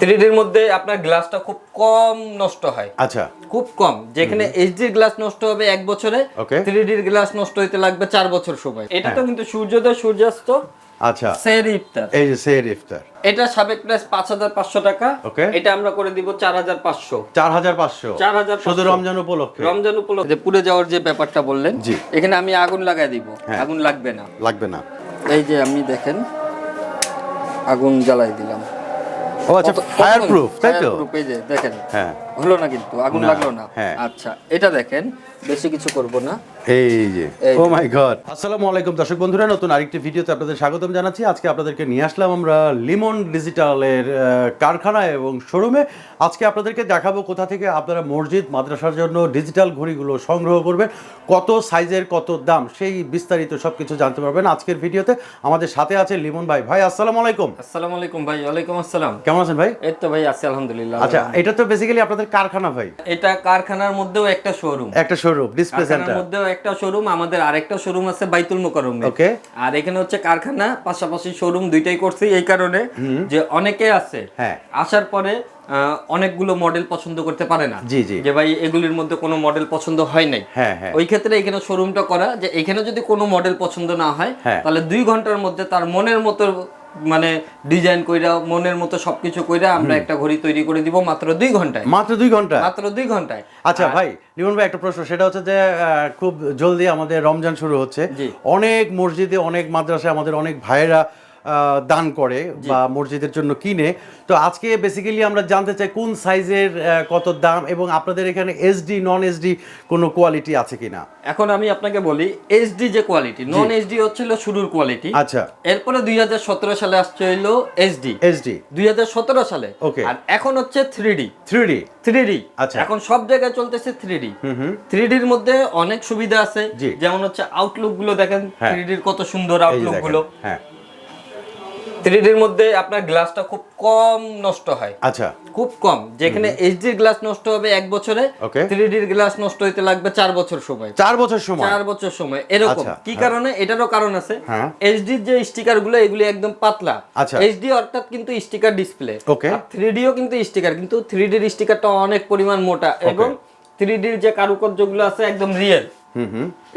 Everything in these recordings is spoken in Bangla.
থ্রিডির মধ্যে আপনার গ্লাসটা খুব কম নষ্ট হয়। আচ্ছা। খুব কম। যেখানে এইচডি গ্লাস নষ্ট হবে এক বছরে. থ্রিডির গ্লাস নষ্ট হইতে লাগবে চার বছর সময়। এটা তো কিন্তু সূর্যোদয় সূর্যাস্ত আচ্ছা। সের ইফতার। এই যে সের ইফতার। এটা সাবেক প্রাইস পাঁচ হাজার পাঁচশো টাকা. এটা আমরা করে দিব চার হাজার পাঁচশো। চার হাজার পাঁচশো। 4,500 শুধু রমজান উপলক্ষে? রমজান উপলক্ষে। যে পুড়ে যাওয়ার যে ব্যাপারটা বললেন জি। এখানে আমি আগুন লাগাই দিব। হ্যাঁ। আগুন লাগবে না। লাগবে না। এই যে আমি দেখেন আগুন জ্বালাই দিলাম। ও আচ্ছা ফায়ার প্রুফ তাই তো? দেখেন। হ্যাঁ। হলো না কিন্তু আগুন লাগল না। হ্যাঁ। আচ্ছা এটা দেখেন বেশি কিছু করব না। এই যে ও মাই গড। আসসালামু আলাইকুম দর্শক বন্ধুরা নতুন আরেকটি ভিডিওতে আপনাদের স্বাগতম জানাচ্ছি। আজকে আপনাদেরকে নিয়ে আসলাম আমরা লিমন ডিজিটালের আহ, কারখানায় এবং শোরুমে। আজকে আপনাদেরকে দেখাবো কোথা থেকে আপনারা মসজিদ মাদ্রাসার জন্য ডিজিটাল ঘড়িগুলো সংগ্রহ করবেন কত সাইজের কত দাম সেই বিস্তারিত সব কিছু জানতে পারবেন আজকের ভিডিওতে। আমাদের সাথে আছে লিমন ভাই। ভাই আসসালামু আলাইকুম। আসসালামু আলাইকুম ভাই ওয়ালাইকুম আসসালাম। কেমন আছেন ভাই? এই তো ভাই আছি আলহামদুলিল্লাহ। আচ্ছা এটা তো বেসিক্যালি আপনাদের কারখানা ভাই এটা কারখানার মধ্যেও একটা শোরুম একটা শোরুম ডিসপ্লে সেন্টার মধ্যেও একটা শোরুম আমাদের আরেকটা শোরুম আছে বাইতুল মোকাররমে Okay. আর এখানে হচ্ছে কারখানা পাশাপাশি শোরুম দুইটাই করছি এই কারণে যে অনেকে আছে হ্যাঁ। আসার পরে অনেকগুলো মডেল পছন্দ করতে পারে না জি, জি। যে ভাই এগুলির মধ্যে কোনো মডেল পছন্দ হয় নাই হ্যাঁ, হ্যাঁ। ওই ক্ষেত্রে এখানে শোরুমটা করা যে এখানে যদি কোনো মডেল পছন্দ না হয় হ্যাঁ। তাহলে দুই ঘণ্টার মধ্যে তার মনের মতো মানে ডিজাইন কইরা মনের মতো সবকিছু কইরা আমরা একটা ঘড়ি তৈরি করে দিব মাত্র দুই ঘন্টায়। মাত্র দুই ঘন্টায়? মাত্র দুই ঘন্টায়। আচ্ছা ভাই লিমন ভাই একটা প্রশ্ন। সেটা হচ্ছে যে খুব জলদি আমাদের রমজান শুরু হচ্ছে। অনেক মসজিদে অনেক মাদ্রাসায় আমাদের অনেক ভাইয়েরা দান করে বা মসজিদের জন্য কিনে। তো আজকে বেসিক্যালি আমরা জানতে চাই কোন সাইজের কত দাম এবং আপনাদের এখানে এসডি নন এসডি কোনো কোয়ালিটি আছে কিনা? এখন আমি আপনাকে বলি এইচডি যে কোয়ালিটি নন এইচডি হচ্ছিল শুরুর কোয়ালিটি আচ্ছা। এরপরে দুই হাজার সতেরো সালে আসছে হইল এইচডি এসডি দুই সালে। ওকে আর এখন হচ্ছে three D three D three D আচ্ছা। এখন সব জায়গায় চলতেছে থ্রি ডি থ্রি ডির মধ্যে অনেক সুবিধা আছে। যেমন হচ্ছে আউটলুকগুলো দেখেন হ্যাঁ। থ্রি ডির কত সুন্দর আউটলুকগুলো। হ্যাঁ। থ্রি ডির মধ্যে আপনার গ্লাসটা খুব কম নষ্ট হয়। আচ্ছা। খুব কম। যেখানে এইচডির গ্লাস নষ্ট হবে এক বছরে Okay. থ্রি গ্লাস নষ্ট হইতে লাগবে চার বছর সময়। চার বছর সময়? চার বছর সময়। এরকম। আচ্ছা, কি হ্যাঁ। কারণে? এটারও কারণ আছে। হ্যাঁ। এইচডি যে স্টিকারগুলো এগুলি একদম পাতলা। আচ্ছা। এইচডি অর্থাৎ কিন্তু স্টিকার ডিসপ্লে Okay. থ্রি ডিও কিন্তু স্টিকার কিন্তু থ্রি ডির স্টিকারটা অনেক পরিমাণ মোটা এবং থ্রি ডির যে কারুকার্যগুলো আছে একদম রিয়েল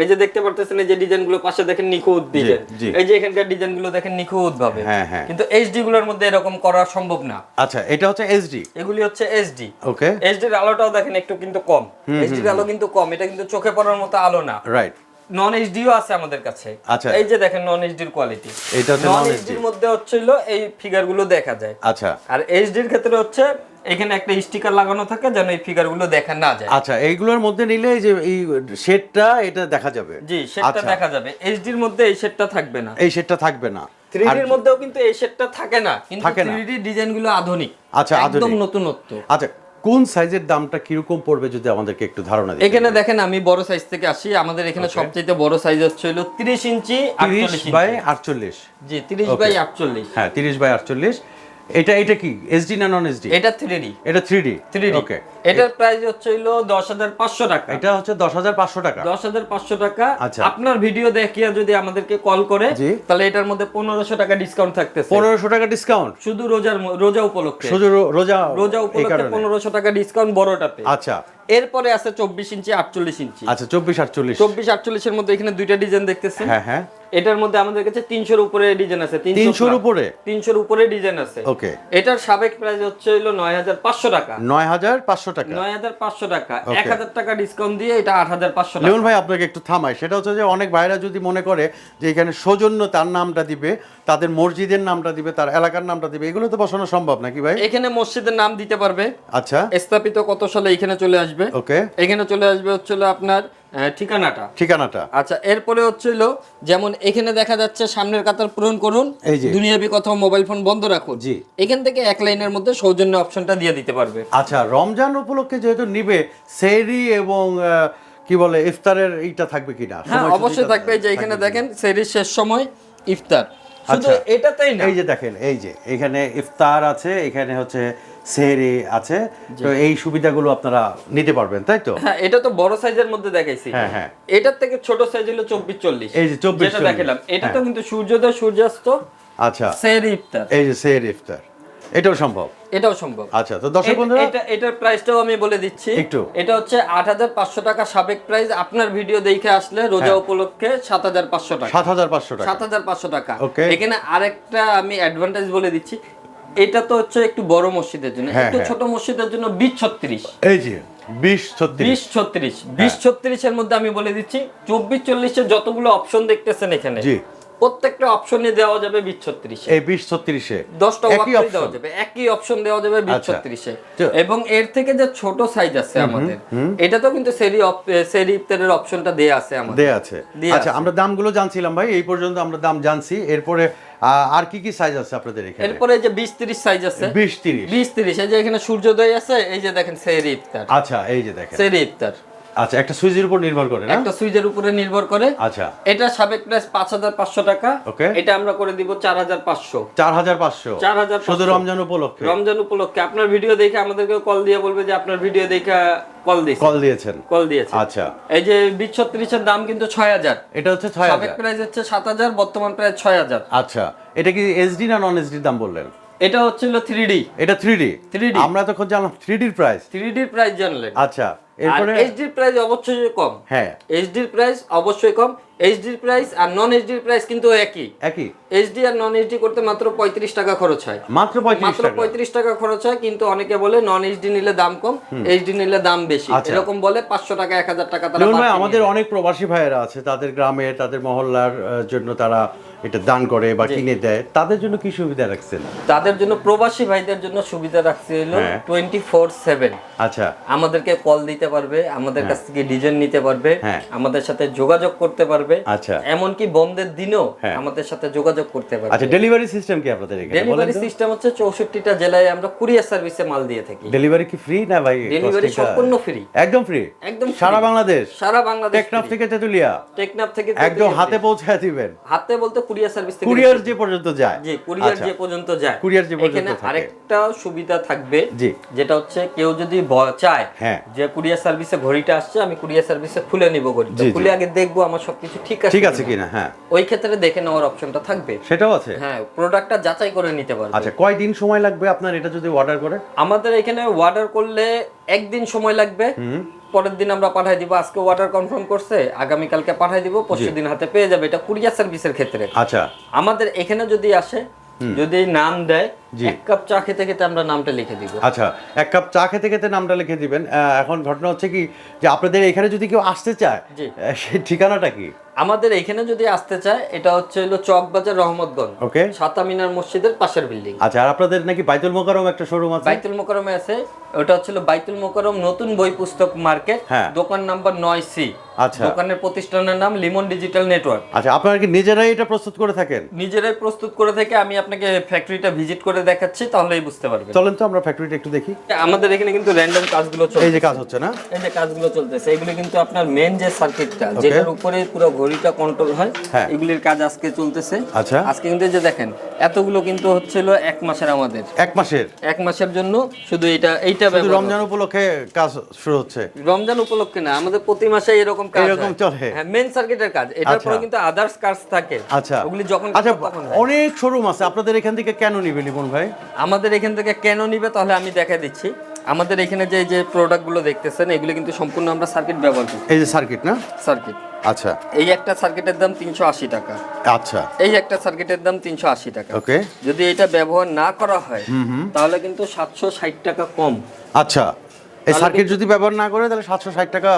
এই যে দেখতে পারতেছেন এই যে ডিজাইনগুলো পাশে দেখেন নিখুঁত ডিজাইন। এই যে এখানকার ডিজাইনগুলো দেখেন নিখুঁত ভাবে হ্যাঁ, হ্যাঁ। কিন্তু এইচডি গুলোর মধ্যে এরকম করা সম্ভব না। আচ্ছা এটা হচ্ছে এসডি এগুলি হচ্ছে এইচডি ওকে। এইচডির আলোটাও দেখেন একটু কিন্তু কম। এইচডির আলো কিন্তু কম। এটা কিন্তু চোখে পড়ার মতো আলো না। রাইট নন এইচডিও আছে আমাদের কাছে। আচ্ছা। এই যে দেখেন নন এইচডির কোয়ালিটি এইটা হচ্ছে নন এইচডির মধ্যে হচ্ছে হলো এই ফিগারগুলো দেখা যায়। আচ্ছা। আর এইচডির ক্ষেত্রে হচ্ছে এখানে একটা স্টিকার লাগানো থাকে যেন এই ফিগারগুলো দেখা না যায়। আচ্ছা এইগুলোর মধ্যে নিলে এই যে এই শেডটা এটা দেখা যাবে। জি সেটটা আচ্ছা, দেখা যাবে। এইচডির মধ্যে এই সেটটা থাকবে না। এই শেডটা থাকবে না। থ্রি আর- ডির মধ্যেও কিন্তু এই সেটটা থাকে না। কিন্তু থাকে না। থ্রি ডি ডিজাইন আধুনিক। আচ্ছা, একদম। নতুনত্ব। আচ্ছা কোন সাইজের দামটা কীরকম পড়বে যদি আমাদেরকে একটু ধারণা দিই এখানে দেখেন আমি বড় সাইজ থেকে আসি। আমাদের এখানে সবচেয়ে বড় সাইজ হচ্ছে হলো 30 ইঞ্চি 30 48 বাই ইঞ্চি আটচল্লিশ। জি 30 বাই 48 হ্যাঁ তিরিশ বাই আটচল্লিশ। এটা এটা কি? এসডি না নন এসডি এটা 3D এটা 3D 3D ওকে এটার প্রাইস হচ্ছে হলো 10500 টাকা। এটা হচ্ছে দশ হাজার পাঁচশো টাকা। 10500 টাকা। আচ্ছা। আপনার ভিডিও দেখিয়া যদি আমাদেরকে কল করে। তাহলে এটার মধ্যে 1500 টাকা ডিসকাউন্ট থাকতেছে। 1500 টাকা ডিসকাউন্ট শুধু রোজার রোজা উপলক্ষে। শুধু রোজা রোজা উপলক্ষে 1500 টাকা ডিসকাউন্ট বড়টাতে। আচ্ছা। এরপরে আছে 24 ইঞ্চি 48 ইঞ্চি। আচ্ছা চব্বিশ আটচল্লিশ। 24 48 এর মধ্যে এখানে দুইটা ডিজাইন দেখতেছেন হ্যাঁ হ্যাঁ। এটার মধ্যে আমাদের কাছে 300 এর উপরে ডিজাইন আছে 300 এর উপরে? 300 এর উপরে ডিজাইন আছে। ওকে। এটার সাবেক প্রাইস হচ্ছে হলো 9500 টাকা। নয় হাজার পাঁচশো টাকা। নয় হাজার পাঁচশো টাকা। এক হাজার টাকা ডিসকাউন্ট দিয়ে এটা আট হাজার পাঁচশো লিমন ভাই আপনাকে একটু থামাই। সেটা হচ্ছে যে অনেক ভাইরা যদি মনে করে যে এখানে সৌজন্য তার নামটা দিবে তাদের মসজিদের নামটা দিবে তার এলাকার নামটা দিবে এগুলো তো বসানো সম্ভব নাকি ভাই? এখানে মসজিদের নাম দিতে পারবে। আচ্ছা। স্থাপিত কত সালে এখানে চলে আসবে? ওকে এখানে চলে আসবে হচ্ছে হলো আপনার ঠিকানাটা। ঠিকানাটা। আচ্ছা এরপরে হচ্ছে হলো যেমন এখানে দেখা যাচ্ছে সামনের কাতার পূরণ করুন এই যে। দুনিয়াবি কথা মোবাইল ফোন বন্ধ রাখুন। জি। এখান থেকে এক লাইনের মধ্যে সৌজন্য অপশনটা দিয়ে দিতে পারবে। আচ্ছা রমজান উপলক্ষে যেহেতু নিবে সেরি এবং কি বলে ইফতারের এইটা থাকবে কিনা? হ্যাঁ অবশ্যই থাকবে যে এখানে দেখেন সেরির শেষ সময় ইফতার। শুধু আচ্ছা। এটাতেই না। এই যে দেখেন এই যে এখানে ইফতার আছে এখানে হচ্ছে সেহরি আছে। তো এই সুবিধাগুলো আপনারা নিতে পারবেন তাই তো? হ্যাঁ এটা তো বড় সাইজের মধ্যে দেখাইছি। হ্যাঁ, হ্যাঁ। এটার থেকে ছোট সাইজ হলো চব্বিশ চল্লিশ। এই যে 24 যেটা দেখালাম এটা তো হ্যাঁ। কিন্তু সূর্যোদয় সূর্যাস্ত আচ্ছা। সের ইফতার। এই যে সেহরি ইফতার। এটাও সম্ভব? এটাও সম্ভব। আচ্ছা তো দর্শক বন্ধুরা এটা এটার প্রাইসটাও আমি বলে দিচ্ছি। একটু। এটা হচ্ছে আট হাজার পাঁচশো টাকা সাবেক প্রাইস। আপনার ভিডিও দেখে আসলে রোজা হ্যাঁ। উপলক্ষে সাত হাজার পাঁচশো টাকা। সাত হাজার পাঁচশো টাকা। সাত হাজার পাঁচশো টাকা। Okay. এখানে আরেকটা আমি অ্যাডভান্টেজ বলে দিচ্ছি। এটা তো হচ্ছে একটু বড় মসজিদের জন্য হ্যাঁ, একটু হ্যাঁ। ছোট মসজিদের জন্য বিশ ছত্রিশ এই যে বিশ ছত্রিশ বিশ ছত্রিশ বিশ ছত্রিশের মধ্যে আমি বলে দিচ্ছি চব্বিশ চল্লিশের যতগুলো অপশন দেখতেছেন এখানে। প্রত্যেকটা অপশনে দেওয়া যাবে বিশ ছত্রিশে। এই বিশ ছত্রিশে। দশটা দেওয়া যাবে। একই অপশন দেওয়া যাবে বিশ। ছত্রিশে। এবং এর থেকে যে ছোট সাইজ আছে আমাদের এটা তো কিন্তু সেরি সেরি ইফতারের অপশনটা দেয়া আছে আমাদের। দেয়া আছে। আচ্ছা আমরা দামগুলো জানছিলাম ভাই এই পর্যন্ত আমরা দাম জানছি। এরপরে আর কি কি সাইজ আছে আপনাদের এখানে? এরপরে যে বিশ তিরিশ সাইজ আছে। বিশ তিরিশ। বিশ তিরিশ এই যে এখানে সূর্যোদয় আছে এই যে দেখেন সেরি ইফতার আচ্ছা এই যে দেখেন। সেরি ইফতার আচ্ছা একটা সুইচের উপর নির্ভর করে না? একটা সুইচের উপরে নির্ভর করে। আচ্ছা। এটা সাবেক প্রাইস পাঁচ হাজার পাঁচশো টাকা। Okay. এটা আমরা করে দিব চার হাজার পাঁচশো। চার হাজার পাঁচশো? 4,500 শুধু রমজান উপলক্ষে? রমজান উপলক্ষে। আপনার ভিডিও দেখে আমাদেরকে কল দিয়ে বলবে যে আপনার ভিডিও দেখে কল দিয়েছে কল দিয়েছেন। কল দিয়েছে আচ্ছা। এই যে বিশ ছত্রিশের দাম কিন্তু ছয় হাজার। এটা হচ্ছে ছয় সাবেক প্রাইস হচ্ছে সাত হাজার বর্তমান প্রাইস ছয় হাজার। আচ্ছা। এটা কি এসডি না নন এসডি দাম বললেন? এটা হচ্ছিল থ্রি ডি এটা থ্রি ডি 3D আমরা তখন জানলাম থ্রি ডির প্রাইস থ্রি ডির প্রাইস জানলেন। আচ্ছা এরপরে এইচডির প্রাইস অবশ্যই কম। হ্যাঁ। এইচডির প্রাইস অবশ্যই কম। এইচডির প্রাইস আর নন এইচডির প্রাইস কিন্তু একই। একই। এইচডি আর নন এইচডি করতে মাত্র পঁয়ত্রিশ টাকা খরচ হয়। মাত্র পঁয়ত্রিশ মাত্র টাকা। পঁয়ত্রিশ টাকা খরচ হয় কিন্তু অনেকে বলে নন এইচডি নিলে দাম কম এইচডি নিলে দাম বেশি। আচ্ছা। এরকম বলে পাঁচশো টাকা এক হাজার টাকা তারা আমাদের অনেক প্রবাসী ভাইয়েরা আছে তাদের গ্রামে তাদের মহল্লার জন্য তারা এটা দান করে বা কিনে দেয় তাদের জন্য কি সুবিধা রাখছেন? তাদের জন্য প্রবাসী ভাইদের জন্য সুবিধা রাখছে হলো হ্যাঁ। টোয়েন্টি ফোর সেভেন আচ্ছা। আমাদেরকে কল দিতে পারবে আমাদের কাছ থেকে ডিজাইন নিতে পারবে হ্যাঁ। আমাদের সাথে যোগাযোগ করতে পারবে। আচ্ছা। এমনকি বন্ধের দিনও হ্যাঁ। আমাদের সাথে যোগাযোগ করতে পারবে। আচ্ছা ডেলিভারি সিস্টেম কি আপনাদের এখানে? ডেলিভারি সিস্টেম হচ্ছে চৌষট্টিটা জেলায় আমরা কুরিয়ার সার্ভিসে মাল দিয়ে থাকি। ডেলিভারি কি ফ্রি না ভাই ডেলিভারি সম্পূর্ণ ফ্রি একদম ফ্রি একদম সারা বাংলাদেশ? সারা বাংলাদেশ টেকনাফ থেকে তেতুলিয়া? টেকনাফ থেকে একদম হাতে পৌঁছে দিবেন। হাতে বলতে কুরিয়ার সার্ভিস থেকে কুরিয়ার যে পর্যন্ত যায়। জি কুরিয়ার আচ্ছা। যে পর্যন্ত যায়। কুরিয়ার যে পর্যন্ত থাকে। আরেকটা সুবিধা থাকবে জি। যেটা হচ্ছে কেউ যদি চায় হ্যাঁ। যে কুরিয়ার সার্ভিসে ঘড়িটা আসছে আমি কুরিয়ার সার্ভিসে খুলে নিব ঘড়িটা। খুলে আগে দেখব আমার সবকিছু ঠিক আছে ঠিক আছে কিনা হ্যাঁ। ওই ক্ষেত্রে দেখে নেওয়ার অপশনটা থাকবে। সেটাও আছে। হ্যাঁ প্রোডাক্টটা যাচাই করে নিতে পারবে। আচ্ছা কয় দিন সময় লাগবে আপনার এটা যদি অর্ডার করে? আমাদের এখানে অর্ডার করলে একদিন সময় লাগবে। পরের দিন আমরা পাঠাই দিব আজকে ওয়াটার কনফার্ম করছে আগামী কালকে পাঠাই দিব পরশু দিন হাতে পেয়ে যাবে এটা কুরিয়ার সার্ভিসের ক্ষেত্রে। আচ্ছা। আমাদের এখানে যদি আসে যদি নাম দেয়। এক কাপ চা খেতে খেতে আমরা নামটা লিখে দিব। আচ্ছা এক কাপ চা খেতে খেতে নামটা লিখে দিবেন। এখন ঘটনা হচ্ছে কি যে আপনাদের এখানে যদি কেউ আসতে চায়। সেই ঠিকানাটা কি? আমাদের এখানে যদি আসতে চায় এটা হচ্ছে হলো চকবাজার রহমতগঞ্জ। ওকে। সাতা মিনার মসজিদের পাশের বিল্ডিং। আচ্ছা আর আপনাদের নাকি বাইতুল মোকারম একটা শোরুম আছে? বাইতুল মোকারমে আছে। ওটা হচ্ছে বাইতুল মোকারম নতুন বই পুস্তক মার্কেট হ্যাঁ। দোকান নাম্বার নয় সি। আচ্ছা। দোকানের প্রতিষ্ঠানের নাম লিমন ডিজিটাল নেটওয়ার্ক। আচ্ছা আপনারা কি নিজেরাই এটা প্রস্তুত করে থাকেন? নিজেরাই প্রস্তুত করে থেকে আমি আপনাকে ফ্যাক্টরিটা ভিজিট করে দেখাচ্ছি তাহলেই বুঝতে পারবেন। চলেন তো আমরা ফ্যাক্টরিটা একটু দেখি। আমাদের এখানে কিন্তু র্যান্ডম কাজগুলো চলছে এই যে কাজ হচ্ছে না? এই যে কাজগুলো চলতেছে এগুলো কিন্তু আপনার মেন যে সার্কিটটা যেটার উপরে পুরো ঘড়িটা কন্ট্রোল হয় হ্যাঁ। এগুলির কাজ আজকে চলতেছে। আচ্ছা। আজকে কিন্তু যে দেখেন এতগুলো কিন্তু হচ্ছিল এক মাসের আমাদের। এক মাসের? এক মাসের জন্য শুধু এটা এইটা রমজান উপলক্ষে কাজ শুরু হচ্ছে? রমজান উপলক্ষে না আমাদের প্রতি মাসে এরকম কাজ এরকম চলে? হ্যাঁ মেন সার্কিটের কাজ। এটার আচ্ছা। পরে কিন্তু আদার্স কাজ থাকে। আচ্ছা। ওগুলি যখন আচ্ছা অনেক শোরুম আছে। আপনাদের এখান থেকে কেন নিবে লিমন ভাই। আমাদের এখান থেকে কেন নিবে তাহলে আমি দেখা দিচ্ছি। আমাদের এখানে যে যে প্রোডাক্টগুলো দেখতেছেন এগুলো কিন্তু সম্পূর্ণ আমরা সার্কিট ব্যবহার করি এই যে সার্কিট না? সার্কিট আচ্ছা। এই একটা সার্কিটের দাম তিনশো আশি টাকা। আচ্ছা। এই একটা সার্কিটের দাম তিনশো আশি টাকা। ওকে যদি এটা ব্যবহার না করা হয় তাহলে কিন্তু সাতশো ষাট টাকা কম। আচ্ছা। এই সার্কিট যদি ব্যবহার না করে তাহলে সাতশো ষাট টাকা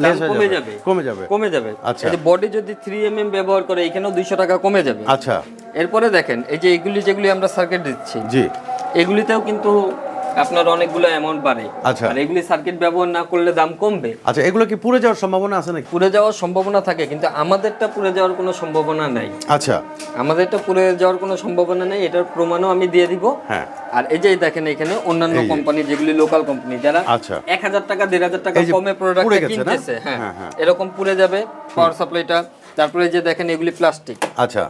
হয়ে কমে যাবে। যাবে। কমে যাবে। কমে যাবে। আচ্ছা। বডি যদি থ্রি এম এম ব্যবহার করে এখানেও দুইশো টাকা কমে যাবে। আচ্ছা। এরপরে দেখেন এই যে এগুলি যেগুলি আমরা সার্কিট দিচ্ছি জি। এগুলিতেও কিন্তু আপনার অনেকগুলো অ্যামাউন্ট বাড়ে। আচ্ছা। আর এগুলি সার্কিট ব্যবহার না করলে দাম কমবে। আচ্ছা এগুলো কি পুড়ে যাওয়ার সম্ভাবনা আছে নাকি? পুড়ে যাওয়ার সম্ভাবনা থাকে কিন্তু আমাদেরটা পুড়ে যাওয়ার কোনো সম্ভাবনা নাই। আচ্ছা। আমাদেরটা পুড়ে যাওয়ার কোনো সম্ভাবনা নেই এটার প্রমাণও আমি দিয়ে দিব। হ্যাঁ। আর এই যে দেখেন এখানে অন্যান্য কোম্পানি যেগুলি লোকাল কোম্পানি যারা আচ্ছা। এক হাজার টাকা দেড় হাজার টাকা কমে প্রোডাক্ট কিনতেছে হ্যাঁ। হ্যাঁ, হ্যাঁ। এরকম পুড়ে যাবে পাওয়ার সাপ্লাইটা তারপরে এই যে দেখেন এগুলি প্লাস্টিক আচ্ছা।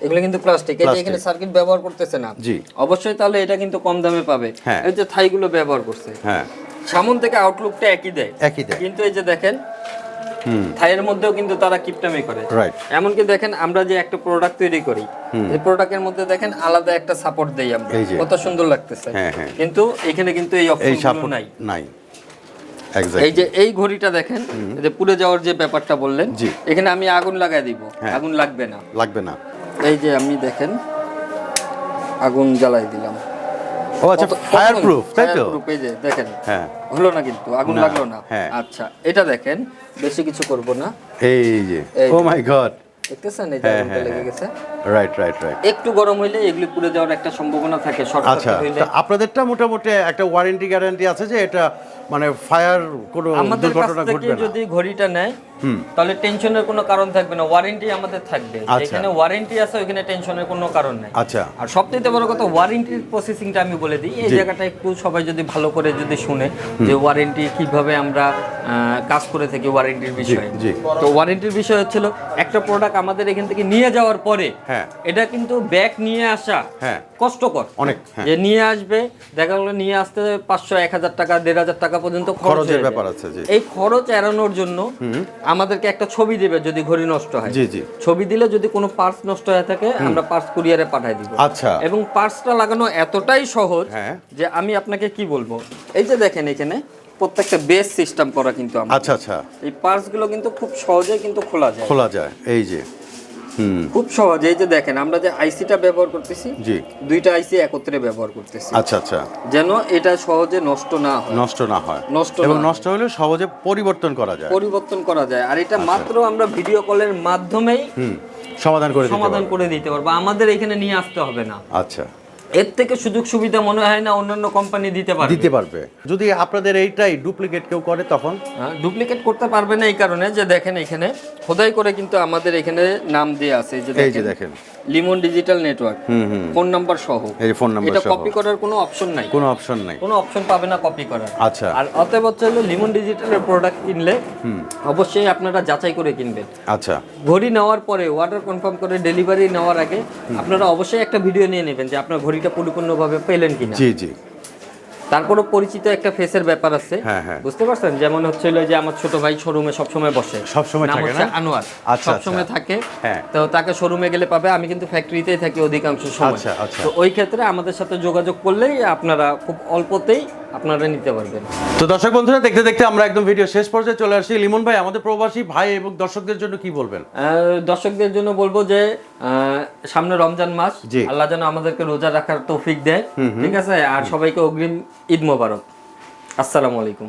এগুলো কিন্তু প্লাস্টিক এই যে এখানে সার্কিট ব্যবহার করতেছে না। জি। অবশ্যই তাহলে এটা কিন্তু কম দামে পাবে। হ্যাঁ। এই যে থাইগুলো ব্যবহার করছে। হ্যাঁ। সামন থেকে আউটলুকটা একই দেয়। একই দেয়। কিন্তু এই যে দেখেন থাইয়ের মধ্যেও কিন্তু তারা কিপটামি করে। এমনকি দেখেন আমরা যে একটা প্রোডাক্ট তৈরি করি এই প্রোডাক্টের মধ্যে দেখেন আলাদা একটা সাপোর্ট দেই আমরা। কত সুন্দর লাগতেছে। হ্যাঁ, হ্যাঁ। কিন্তু এখানে কিন্তু এই এই অপশন নাই। নাই। এই যে এই ঘড়িটা দেখেন যে পুড়ে যাওয়ার যে ব্যাপারটা বললেন এখানে আমি আগুন লাগাই দিব। আগুন লাগবে না। লাগবে না। এই যে আমি দেখেন আগুন জ্বালাই দিলাম। ও আচ্ছা ফায়ার প্রুফ তাই তো? এই যে দেখেন হ্যাঁ। হলো না কিন্তু আগুন লাগল না। হ্যাঁ। আচ্ছা এটা দেখেন বেশি কিছু করব না। এই যে ও মাই গড। দেখতেছেন? এই যে হ্যাঁ, হ্যাঁ, লেগে হ্যাঁ। গেছে। রাইট রাইট রাইট একটু গরম হইলে এগুলি পুড়ে যাওয়ার একটা সম্ভাবনা থাকে আচ্ছা আপনাদেরটা মোটামুটি একটা ওয়ারেন্টি গ্যারান্টি আছে যে এটা মানে ফায়ার কোনো দুর্ঘটনা ঘটবে না? যদি ঘড়িটা নেয় তাহলে টেনশনের কোনো কারণ থাকবে না ওয়ারেন্টি আমাদের থাকবে। আচ্ছা। এখানে ওয়ারেন্টি আছে ওখানে টেনশনের কোনো কারণ নাই। আচ্ছা। আর সবথেকে বড় কথা ওয়ারেন্টির প্রসেসিংটা আমি বলে দিই এই। জায়গাটা একটু সবাই যদি ভালো করে যদি শুনে যে ওয়ারেন্টি কীভাবে আমরা কাজ করে থাকি ওয়ারেন্টির বিষয়ে। তো ওয়ারেন্টির বিষয় হচ্ছিল একটা প্রোডাক্ট আমাদের এখান থেকে নিয়ে যাওয়ার পরে হ্যাঁ। এটা কিন্তু ব্যাগ নিয়ে আসা হ্যাঁ। কষ্টকর। অনেক হ্যাঁ। যে নিয়ে আসবে দেখা গেলো নিয়ে আসতে পাঁচশো এক হাজার টাকা দেড় হাজার টাকা পর্যন্ত খরচ খরচের ব্যাপার আছে। এই খরচ এড়ানোর জন্য আমাদেরকে একটা ছবি দেবে যদি ঘড়ি নষ্ট হয়। জি জি। ছবি দিলে যদি কোনো পার্স নষ্ট হয়ে থাকে আমরা পার্স কুরিয়ারে পাঠাই দিব। আচ্ছা। এবং পার্সটা লাগানো এতটাই সহজ। যে আমি আপনাকে কি বলব? এই যে দেখেন এখানে প্রত্যেকটা বেস সিস্টেম করা কিন্তু আমরা। আচ্ছা আচ্ছা। এই পার্সগুলো কিন্তু খুব সহজে কিন্তু খোলা যায়। খোলা যায় এই যে। হুম। খুব সহজে এই যে দেখেন আমরা যে আইসিটা ব্যবহার করতেছি জি। দুইটা আইসি একত্রে ব্যবহার করতেছি। আচ্ছা আচ্ছা। যেন এটা সহজে নষ্ট না হয়। নষ্ট না হয়। নষ্ট এবং নষ্ট হলে সহজে পরিবর্তন করা যায়। পরিবর্তন করা যায়। আর এটা মাত্র আমরা ভিডিও কলের মাধ্যমেই হুম সমাধান করে দিতে সমাধান করে দিতে পারব। আমাদের এখানে নিয়ে আসতে হবে না। আচ্ছা। এর থেকে সুযোগ সুবিধা মনে হয় না অন্যান্য কোম্পানি দিতে পারবে। দিতে পারবে। যদি আপনাদের এইটাই ডুপ্লিকেট কেউ করে তখন? ডুপ্লিকেট করতে পারবে না এই কারণে যে দেখেন এখানে খোদাই করে কিন্তু আমাদের এখানে নাম দিয়ে আছে এই যে এই যে দেখেন। দেখেন। Limon digital network. Phone number সহ। এই ফোন নাম্বার এটা কপি করার কোনো অপশন নাই। কোনো অপশন নাই। কোনো অপশন পাবে না কপি করার। আচ্ছা। আর অতএব হচ্ছে হলো লিমন ডিজিটালের প্রোডাক্ট কিনলে অবশ্যই আপনারা যাচাই করে কিনবেন। আচ্ছা। ঘড়ি নেওয়ার পরে অর্ডার কনফার্ম করে ডেলিভারি নেওয়ার আগে আপনারা অবশ্যই একটা ভিডিও নিয়ে নেবেন যে আপনার ঘড়িটা পরিপূর্ণভাবে পেলেন কিনা। জি জি। তারপরও পরিচিত একটা ফেসের ব্যাপার আছে। হ্যাঁ, হ্যাঁ। বুঝতে পারছেন? যেমন হচ্ছে যে আমার ছোট ভাই শোরুমে সবসময় বসে। সবসময় থাকে না? আনোয়ার। আচ্ছা, সবসময় আচ্ছা। থাকে। হ্যাঁ। তো তাকে শোরুমে গেলে পাবে। আমি কিন্তু ফ্যাক্টরিতেই থাকি অধিকাংশ সময়। আচ্ছা। তো ওই ক্ষেত্রে আমাদের সাথে যোগাযোগ করলেই আপনারা খুব অল্পতেই আপনারা নিতে পারবেন। তো দর্শক বন্ধুরা দেখতে দেখতে আমরা একদম ভিডিও শেষ পর্যায়ে চলে আসছি। লিমন ভাই আমাদের প্রবাসী ভাই এবং দর্শকদের জন্য কি বলবেন? আহ, দর্শকদের জন্য বলব যে আহ, সামনে রমজান মাস। আল্লাহ যেন আমাদেরকে রোজা রাখার তৌফিক দেয়। ঠিক আছে? আর সবাইকে অগ্রিম ঈদ মোবারক। আসসালামু আলাইকুম।